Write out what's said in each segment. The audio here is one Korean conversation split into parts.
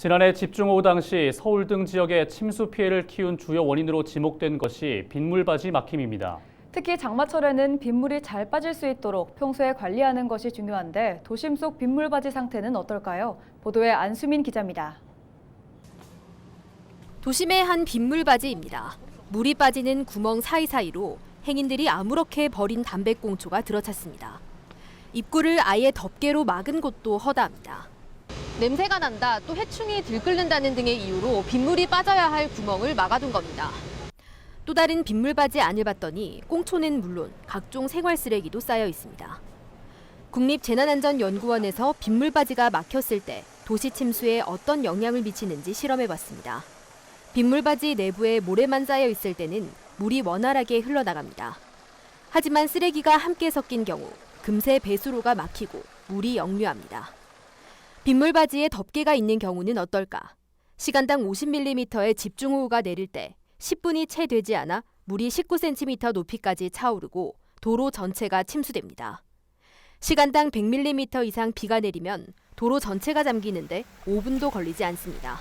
지난해 집중호우 당시 서울 등 지역에 침수 피해를 키운 주요 원인으로 지목된 것이 빗물바지 막힘입니다. 특히 장마철에는 빗물이 잘 빠질 수 있도록 평소에 관리하는 것이 중요한데 도심 속 빗물바지 상태는 어떨까요? 보도에 안수민 기자입니다. 도심의 한 빗물바지입니다. 물이 빠지는 구멍 사이사이로 행인들이 아무렇게 버린 담배꽁초가 들어찼습니다. 입구를 아예 덮개로 막은 곳도 허다합니다. 냄새가 난다, 또 해충이 들끓는다는 등의 이유로 빗물이 빠져야 할 구멍을 막아둔 겁니다. 또 다른 빗물 바지 안을 봤더니 꽁초는 물론 각종 생활 쓰레기도 쌓여 있습니다. 국립재난안전연구원에서 빗물 바지가 막혔을 때 도시 침수에 어떤 영향을 미치는지 실험해 봤습니다. 빗물 바지 내부에 모래만 쌓여 있을 때는 물이 원활하게 흘러나갑니다. 하지만 쓰레기가 함께 섞인 경우 금세 배수로가 막히고 물이 역류합니다. 빗물 바지에 덮개가 있는 경우는 어떨까? 시간당 50mm의 집중호우가 내릴 때 10분이 채 되지 않아 물이 19cm 높이까지 차오르고 도로 전체가 침수됩니다. 시간당 100mm 이상 비가 내리면 도로 전체가 잠기는데 5분도 걸리지 않습니다.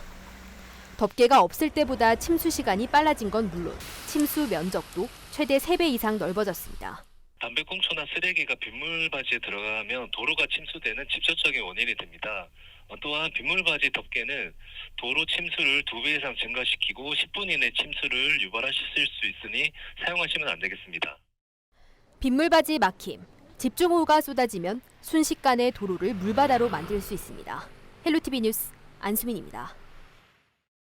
덮개가 없을 때보다 침수 시간이 빨라진 건 물론 침수 면적도 최대 3배 이상 넓어졌습니다. 담배꽁초나 쓰레기가 빗물바지에 들어가면 도로가 침수되는 직접적인 원인이 됩니다. 어, 또한 빗물바지 덮개는 도로 침수를 두 배 이상 증가시키고 10분 이내 침수를 유발하실 수 있으니 사용하시면 안 되겠습니다. 빗물바지 막힘. 집중호우가 쏟아지면 순식간에 도로를 물바다로 만들 수 있습니다. 헬로티비 뉴스 안수민입니다.